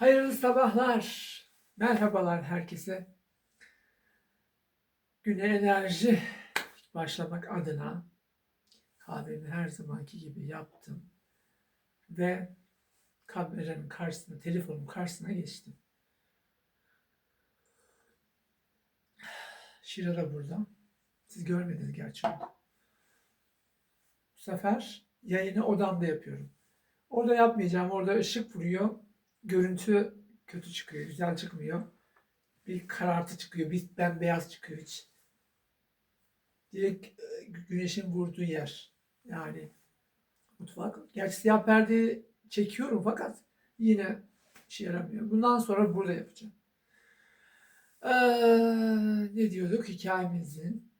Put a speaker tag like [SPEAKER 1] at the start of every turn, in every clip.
[SPEAKER 1] Hayırlı sabahlar. Merhabalar herkese. Güne enerji başlamak adına kahvemi her zamanki gibi yaptım. Ve kameranın karşısına, telefonun karşısına geçtim. Şira da burada. Siz görmediniz gerçi onu. Bu sefer yayını odamda yapıyorum. Orada yapmayacağım. Orada ışık vuruyor. Görüntü kötü çıkıyor. Güzel çıkmıyor. Bir karartı çıkıyor. Bir bembeyaz çıkıyor hiç. Direkt e, güneşin vurduğu yer. Yani mutfak. Gerçi siyah perdeyi çekiyorum fakat yine işe yaramıyor. Bundan sonra burada yapacağım. Ee, ne diyorduk? Hikayemizin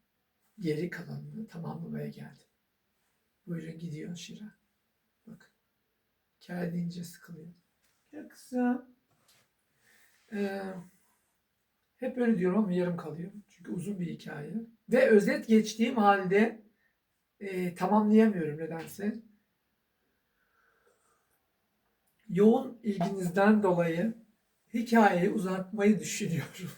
[SPEAKER 1] geri kalanını tamamlamaya geldim. Buyurun gidiyor Şira. Bakın. Hikaye sıkılıyor. Ya kısa. Ee, hep öyle diyorum ama yarım kalıyor. Çünkü uzun bir hikaye. Ve özet geçtiğim halde e, tamamlayamıyorum nedense. Yoğun ilginizden dolayı hikayeyi uzatmayı düşünüyorum.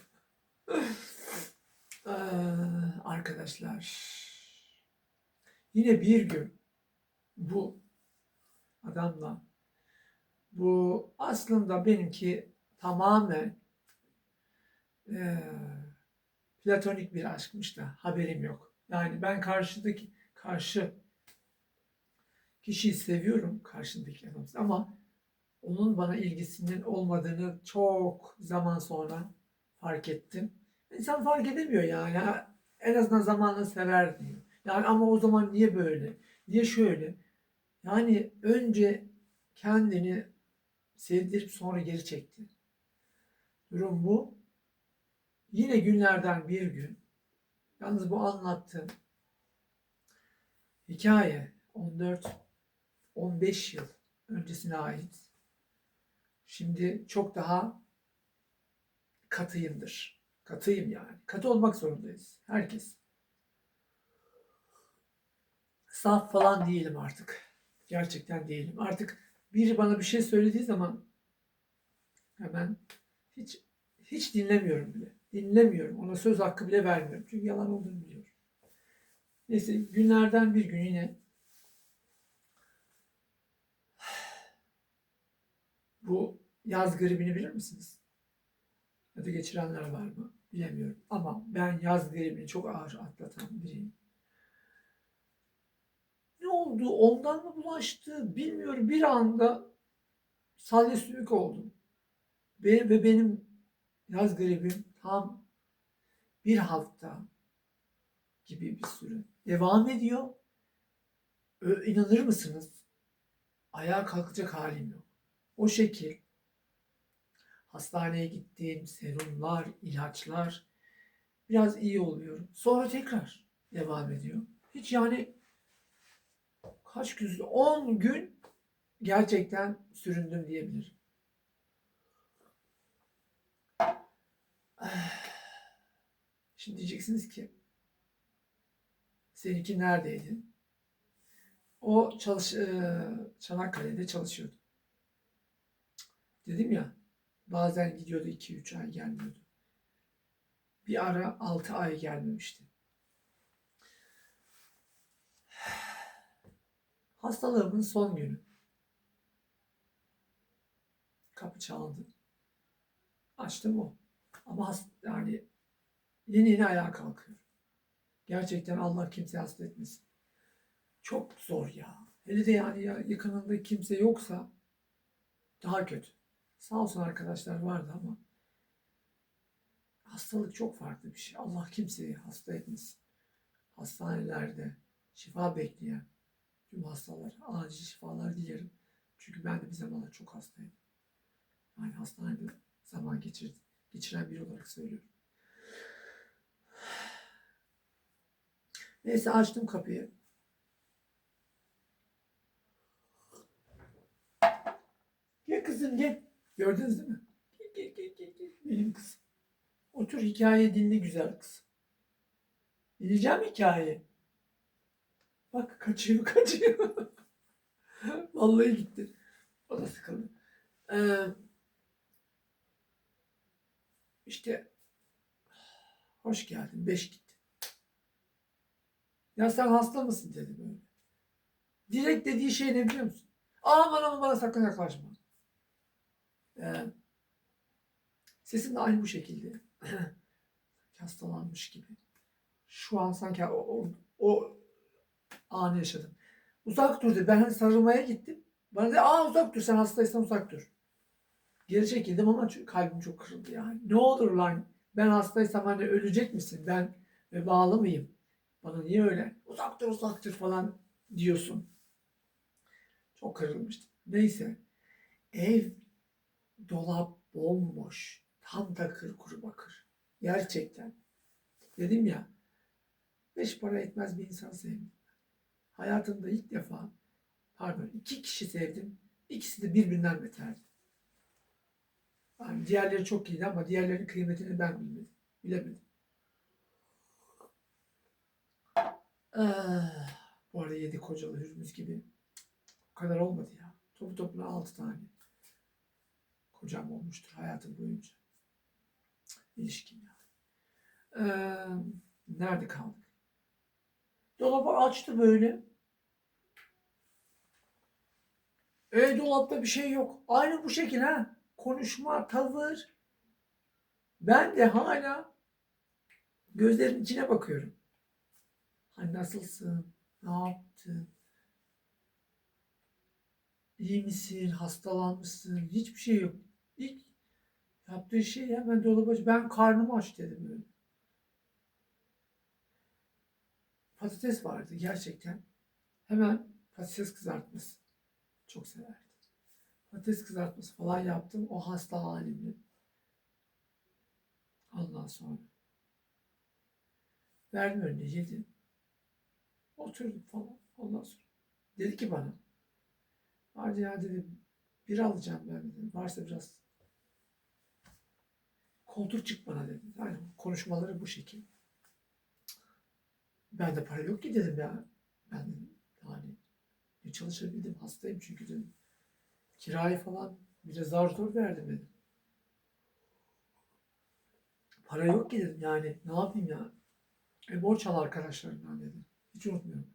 [SPEAKER 1] Ee, arkadaşlar yine bir gün bu adamla bu aslında benimki tamamen eee, platonik bir aşkmış da haberim yok. Yani ben karşıdaki karşı kişiyi seviyorum karşındaki adam ama onun bana ilgisinin olmadığını çok zaman sonra fark ettim. İnsan fark edemiyor yani. En azından zamanla sever diyor. Yani ama o zaman niye böyle? Niye şöyle? Yani önce kendini sevdirip sonra geri çekti. Durum bu. Yine günlerden bir gün, yalnız bu anlattığım hikaye 14-15 yıl öncesine ait. Şimdi çok daha katıyımdır. Katıyım yani. Katı olmak zorundayız. Herkes. Saf falan değilim artık. Gerçekten değilim. Artık biri bana bir şey söylediği zaman hemen hiç hiç dinlemiyorum bile. Dinlemiyorum. Ona söz hakkı bile vermiyorum. Çünkü yalan olduğunu biliyorum. Neyse günlerden bir gün yine bu yaz gribini bilir misiniz? Ya da geçirenler var mı? Bilemiyorum. Ama ben yaz gribini çok ağır atlatan biriyim. Oldu? Ondan mı bulaştı? Bilmiyorum. Bir anda salya oldum. Ve, ve benim yaz gribim tam bir hafta gibi bir süre devam ediyor. Ö, inanır mısınız? Ayağa kalkacak halim yok. O şekil hastaneye gittim, serumlar, ilaçlar biraz iyi oluyorum. Sonra tekrar devam ediyor. Hiç yani kaç gün, 10 gün gerçekten süründüm diyebilirim. Şimdi diyeceksiniz ki seninki neredeydi? O çalış, eee, Çanakkale'de çalışıyordu. Dedim ya bazen gidiyordu 2-3 ay gelmiyordu. Bir ara 6 ay gelmemişti. Hastalığımın son günü. Kapı çaldı. Açtım o. Ama has- yani yeni yeni ayağa kalkıyor. Gerçekten Allah kimse hasta etmesin. Çok zor ya. Hele de yani ya yakınında kimse yoksa daha kötü. Sağ olsun arkadaşlar vardı ama hastalık çok farklı bir şey. Allah kimseyi hasta etmesin. Hastanelerde şifa bekleyen tüm hastalar acil şifalar dilerim. Çünkü ben de bir zamanlar çok hastaydım. Yani hastanede zaman geçirdim. Geçiren biri olarak söylüyorum. Neyse açtım kapıyı. Gel kızım gel. Gördünüz değil mi? Gel gel gel gel. Benim kızım. Otur hikaye dinle güzel kızım. Dinleyeceğim hikayeyi. Bak kaçıyor kaçıyor. Vallahi gitti. O da sıkıldı. Ee, İşte hoş geldin. Beş gitti. Ya sen hasta mısın dedi böyle. Direkt dediği şey ne biliyor musun? Aman aman bana sakın yaklaşma. Ee, sesim de aynı bu şekilde. Hastalanmış gibi. Şu an sanki o, o, o anı yaşadım. Uzak dur dedi. Ben hani sarılmaya gittim. Bana dedi aa uzak dur sen hastaysan uzak dur. Geri çekildim ama kalbim çok kırıldı yani. Ne olur lan ben hastaysam hani ölecek misin? Ben vebalı mıyım? Bana niye öyle uzak dur uzak dur falan diyorsun. Çok kırılmıştım. Neyse. Ev dolap bomboş. Tam takır kuru bakır. Gerçekten. Dedim ya beş para etmez bir insan sevdim. Hayatımda ilk defa pardon iki kişi sevdim. İkisi de birbirinden beterdi. Yani diğerleri çok iyiydi ama diğerlerinin kıymetini ben bilmedim. Bilemedim. Ah, bu arada yedi kocalı hürmüz gibi. O kadar olmadı ya. Topu topuna altı tane. Kocam olmuştur hayatım boyunca. İlişkim yani. Ee, nerede kaldık? Dolabı açtı böyle. E dolapta bir şey yok. Aynı bu şekil ha. Konuşma, tavır. Ben de hala gözlerinin içine bakıyorum. Hani nasılsın? Ne yaptın? İyi misin? Hastalanmışsın? Hiçbir şey yok. İlk yaptığı şey hemen dolabı aç. Ben karnımı aç dedim böyle. Patates vardı gerçekten. Hemen patates kızartması. Çok severdim. Patates kızartması falan yaptım. O hasta halimle. Ondan sonra. Verdim önüne yedi. Oturdum falan. Ondan sonra. Dedi ki bana. Hadi ya dedi. Bir alacağım ben dedi. Varsa biraz koltuk çık bana dedi. Yani konuşmaları bu şekil. Ben de para yok ki dedim ya. Ben yani ne çalışabildim hastayım çünkü dedim. Kirayı falan bir de zar zor verdim dedim. Para yok ki dedim yani ne yapayım ya. E borç al arkadaşlarından dedim. Hiç unutmuyorum.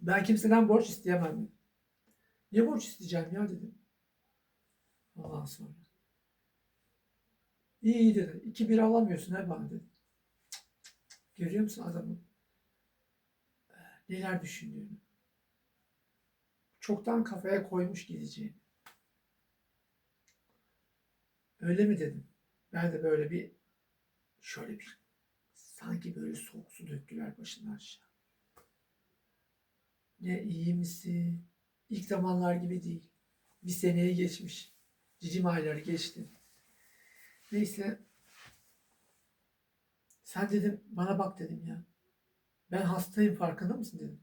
[SPEAKER 1] Ben kimseden borç isteyemem dedim. Niye borç isteyeceğim ya dedim. Ondan sonra. İyi iyi dedi. İki bir alamıyorsun he bana dedi. Görüyor musun adamın? Neler düşündüğünü. Çoktan kafaya koymuş gideceğini. Öyle mi dedim. Ben de böyle bir şöyle bir sanki böyle soğuk su döktüler başından aşağı. Ne iyi misin? İlk zamanlar gibi değil. Bir seneye geçmiş. Cicim ayları geçti. Neyse. Sen dedim bana bak dedim ya. Ben hastayım farkında mısın dedim.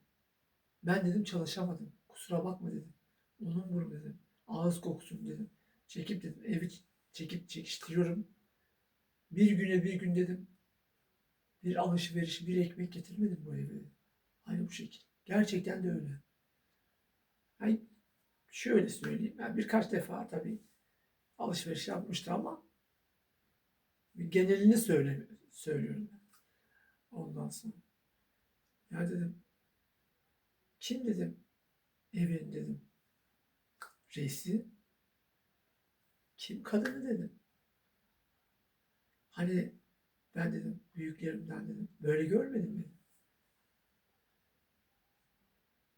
[SPEAKER 1] Ben dedim çalışamadım. Kusura bakma dedim. Onun vur dedim. Ağız kokusun dedim. Çekip dedim evi çekip çekiştiriyorum. Bir güne bir gün dedim. Bir alışveriş, bir ekmek getirmedim bu eve. Aynı bu şekil. Gerçekten de öyle. Yani şöyle söyleyeyim. Ben birkaç defa tabii alışveriş yapmıştı ama genelini söyle, söylüyorum. Ondan sonra. Ya dedim. Kim dedim. Evin dedim. Reisi. Kim kadını dedim. Hani ben dedim büyüklerimden dedim. Böyle görmedim dedim.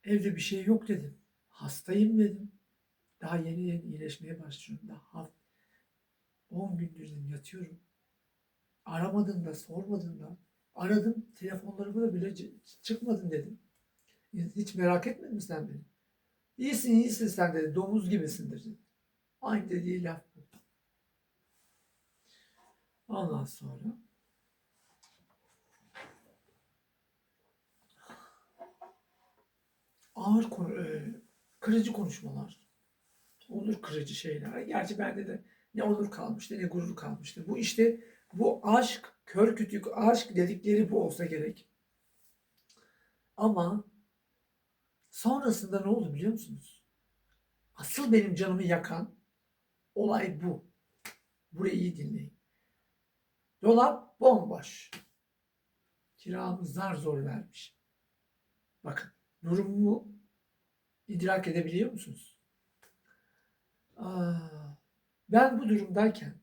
[SPEAKER 1] Evde bir şey yok dedim. Hastayım dedim. Daha yeni yeni iyileşmeye başlıyorum. Daha 10 gündür yatıyorum. Aramadın da sormadın da. Aradım telefonlarımı da bile çıkmadın dedim. Hiç merak etmedin mi sen beni? İyisin iyisin sen dedi. Domuz gibisindir dedi. Aynı dediği laf bu. Ondan sonra ağır e, kırıcı konuşmalar. Onur kırıcı şeyler. Gerçi bende de ne onur kalmıştı ne gurur kalmıştı. Bu işte bu aşk, kör kütük aşk dedikleri bu olsa gerek. Ama sonrasında ne oldu biliyor musunuz? Asıl benim canımı yakan olay bu. Burayı iyi dinleyin. Dolap bomboş. Kiramı zar zor vermiş. Bakın durumumu idrak edebiliyor musunuz? Aa, ben bu durumdayken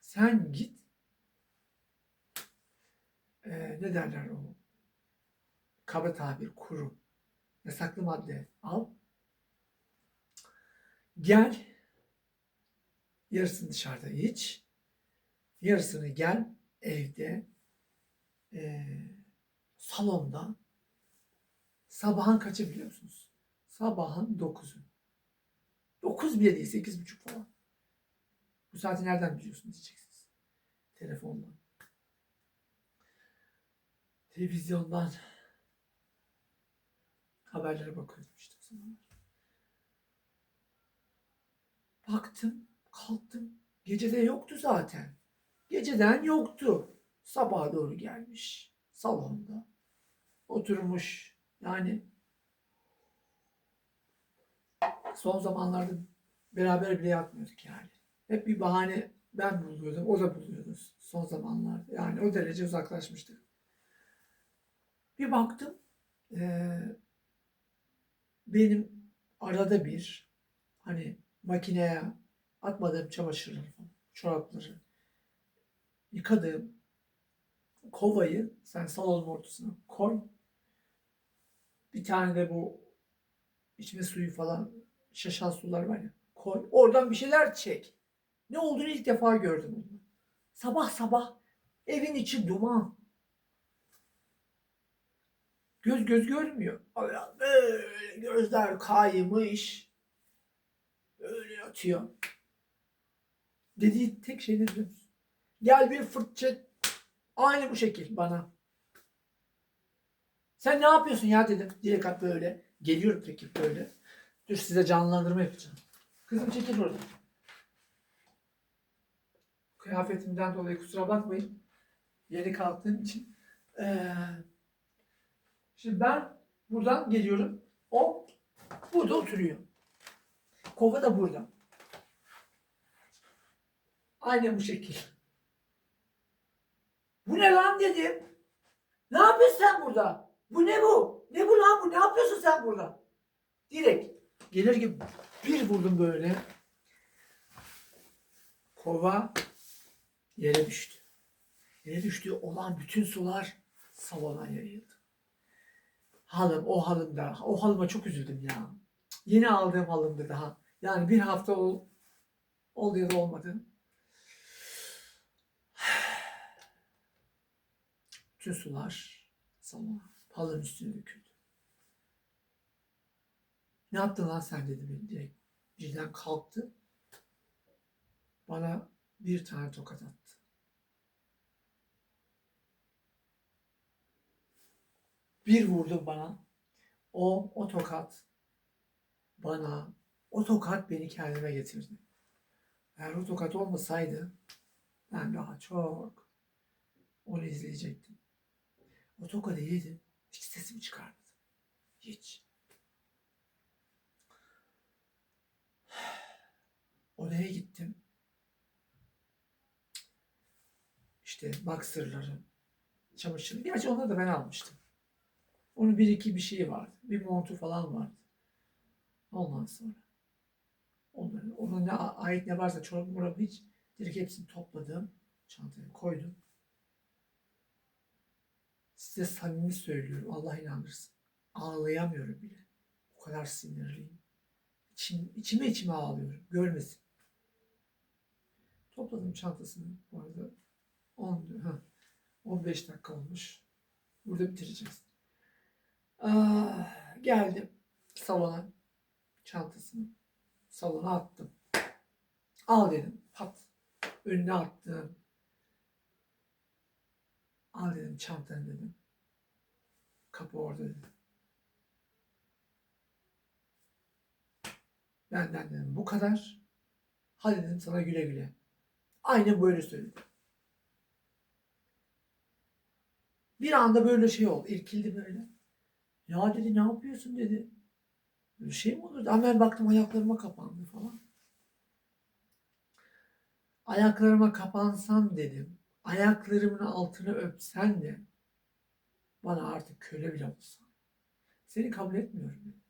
[SPEAKER 1] sen git eee, ne derler o kaba tabir kuru yasaklı madde al gel yarısını dışarıda iç yarısını gel evde eee, salonda sabahın kaçı biliyor musunuz? Sabahın 9'u. 9 bile değil, 8.30 falan. Bu saati nereden biliyorsunuz diyeceksiniz. Telefondan. Televizyondan haberlere bakıyordum işte o zamanlar. Baktım, kalktım. Gecede yoktu zaten. Geceden yoktu. Sabaha doğru gelmiş. Salonda. Oturmuş. Yani son zamanlarda beraber bile yatmıyorduk yani. Hep bir bahane ben buluyordum, o da buluyordu son zamanlarda. Yani o derece uzaklaşmıştık. Bir baktım, eee, benim arada bir hani makineye atmadığım çamaşırları çorapları yıkadığım kovayı sen salonun ortasına koy. Bir tane de bu içme suyu falan şaşan sular var ya koy. Oradan bir şeyler çek. Ne olduğunu ilk defa gördüm. Sabah sabah evin içi duman. Göz göz görmüyor. Böyle gözler kaymış. Böyle yatıyor. Dediği tek şey ne biliyor? Gel bir fırt çek. Aynı bu şekil bana. Sen ne yapıyorsun ya dedim. Direkt at böyle. Geliyorum çekip böyle. Dur size canlandırma yapacağım. Kızım çekil orada. Kıyafetimden dolayı kusura bakmayın. Yeni kalktığım için. Ee, şimdi ben buradan geliyorum. O burada oturuyor. Kova da burada. Aynen bu şekil. Bu ne lan dedim. Ne yapıyorsun sen burada? Bu ne bu? Ne bu lan bu? Ne yapıyorsun sen burada? Direkt gelir gibi bir vurdum böyle. Kova yere düştü. Yere düştü olan bütün sular salona yayıldı. Halım, o halımda, o halıma çok üzüldüm ya. Yeni aldığım halımdı daha. Yani bir hafta ol, oldu ya da olmadı. Bütün sular salona, halının üstüne döküldü. Ne yaptın lan sen dedi beni direkt. Birden kalktı. Bana bir tane tokat attı. Bir vurdu bana. O, o tokat bana, o tokat beni kendime getirdi. Eğer o tokat olmasaydı ben daha çok onu izleyecektim. O tokadı yedim. Hiç sesimi çıkarmadım. Hiç. Odaya gittim. İşte boxerları, çamaşırı. Gerçi onları da ben almıştım. Onun bir iki bir şeyi vardı. Bir montu falan vardı. Ondan sonra onları, ona ne ait ne varsa çorap morabı hiç direkt hepsini topladım. Çantaya koydum. Size samimi söylüyorum. Allah inandırsın. Ağlayamıyorum bile. O kadar sinirliyim. İçim, içime içime ağlıyorum. Görmesin. Topladım çantasını. Bu arada 10, ha, 15 dakika olmuş. Burada bitireceğiz. Ah, geldim salona. Çantasını salona attım. Al dedim. Pat. Önüne attım. Al dedim çantanı dedim. Kapı orada dedim. Benden dedim bu kadar. Hadi dedim sana güle güle. Aynen böyle söyledim. Bir anda böyle şey oldu. İrkildi böyle. Ya dedi ne yapıyorsun dedi. Böyle şey mi olur? Hemen baktım ayaklarıma kapandı falan. Ayaklarıma kapansan dedim. Ayaklarımın altını öpsen de bana artık köle bile olsan. Seni kabul etmiyorum. dedim.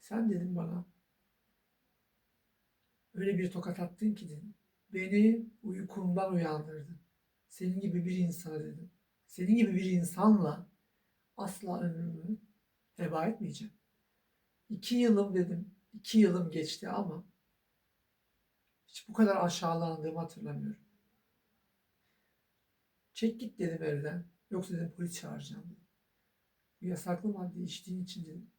[SPEAKER 1] Sen dedim bana öyle bir tokat attın ki dedim. Beni uykumdan uyandırdın. Senin gibi bir insana dedim. Senin gibi bir insanla asla ömrümü heba etmeyeceğim. İki yılım dedim. iki yılım geçti ama hiç bu kadar aşağılandığımı hatırlamıyorum. Çek git dedim evden. Yoksa dedim polis çağıracağım dedim. Bu yasaklı madde içtiğin için dedim.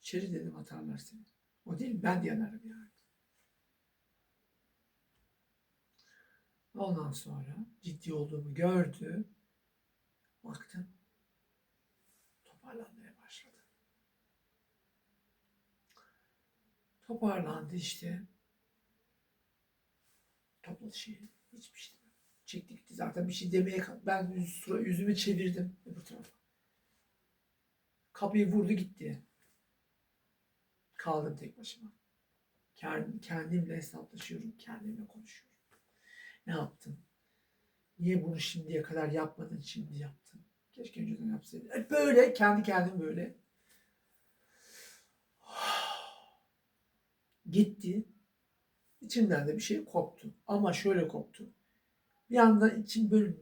[SPEAKER 1] İçeri dedim atarlar seni. O değil ben de yanarım yani. Ondan sonra ciddi olduğumu gördü. Baktım. Toparlandı işte. Topladı şeyi. Hiçbir şey demedi. Çekti gitti. Zaten bir şey demeye ben yüz, yüzümü çevirdim öbür tarafa. Kapıyı vurdu gitti. Kaldım tek başıma. Kend- Kendimle hesaplaşıyorum. Kendimle konuşuyorum. Ne yaptın? Niye bunu şimdiye kadar yapmadın şimdi yaptın? Keşke önceden yapsaydın. Hep böyle kendi kendim böyle. Gitti. İçimden de bir şey koptu. Ama şöyle koptu. Bir yandan içim böyle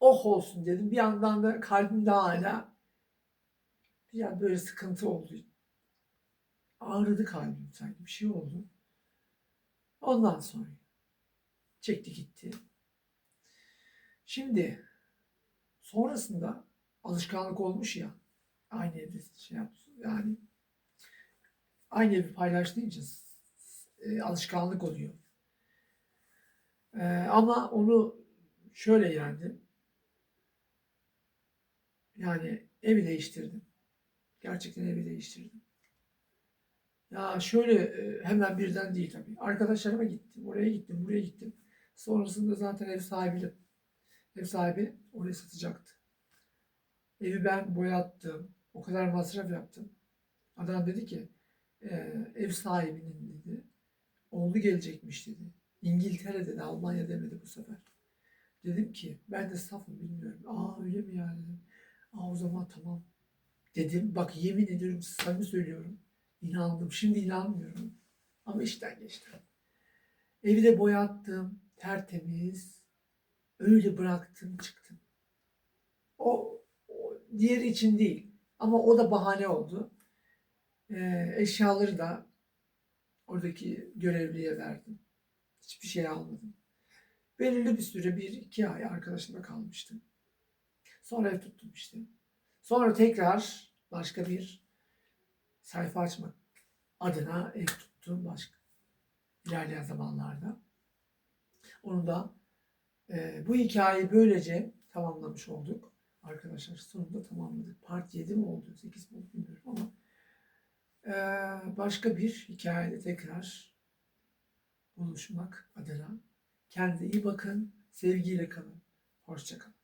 [SPEAKER 1] oh olsun dedim. Bir yandan da kalbimde hala ya böyle sıkıntı oldu. Ağrıdı kalbim sanki bir şey oldu. Ondan sonra çekti gitti. Şimdi sonrasında alışkanlık olmuş ya aynı evde şey yapsın yani aynı evi paylaştığınca e, alışkanlık oluyor. E, ama onu şöyle yendim. Yani evi değiştirdim. Gerçekten evi değiştirdim. Ya şöyle e, hemen birden değil tabii. Arkadaşlarıma gittim. Oraya gittim, buraya gittim. Sonrasında zaten ev sahibi ev sahibi orayı satacaktı. Evi ben boyattım. O kadar masraf yaptım. Adam dedi ki e, ev sahibinin dedi oğlu gelecekmiş dedi. İngiltere dedi, Almanya demedi bu sefer. Dedim ki ben de safım bilmiyorum. Aa öyle mi yani dedim. Aa o zaman tamam. Dedim bak yemin ediyorum samimi söylüyorum. İnandım. Şimdi inanmıyorum. Ama işten geçtim. Evi de boyattım. Tertemiz. Öyle bıraktım çıktım. O, o diğeri için değil. Ama o da bahane oldu. Ee, eşyaları da oradaki görevliye verdim. Hiçbir şey almadım. Belirli bir süre, bir iki ay arkadaşımla kalmıştım. Sonra ev tuttum işte. Sonra tekrar başka bir sayfa açmak adına ev tuttum başka ilerleyen zamanlarda. Onu da e, bu hikayeyi böylece tamamlamış olduk. Arkadaşlar sonunda tamamladık. Part 7 mi oldu, 8 mi oldu bilmiyorum ama başka bir hikayede tekrar buluşmak adına kendinize iyi bakın, sevgiyle kalın, hoşça kalın.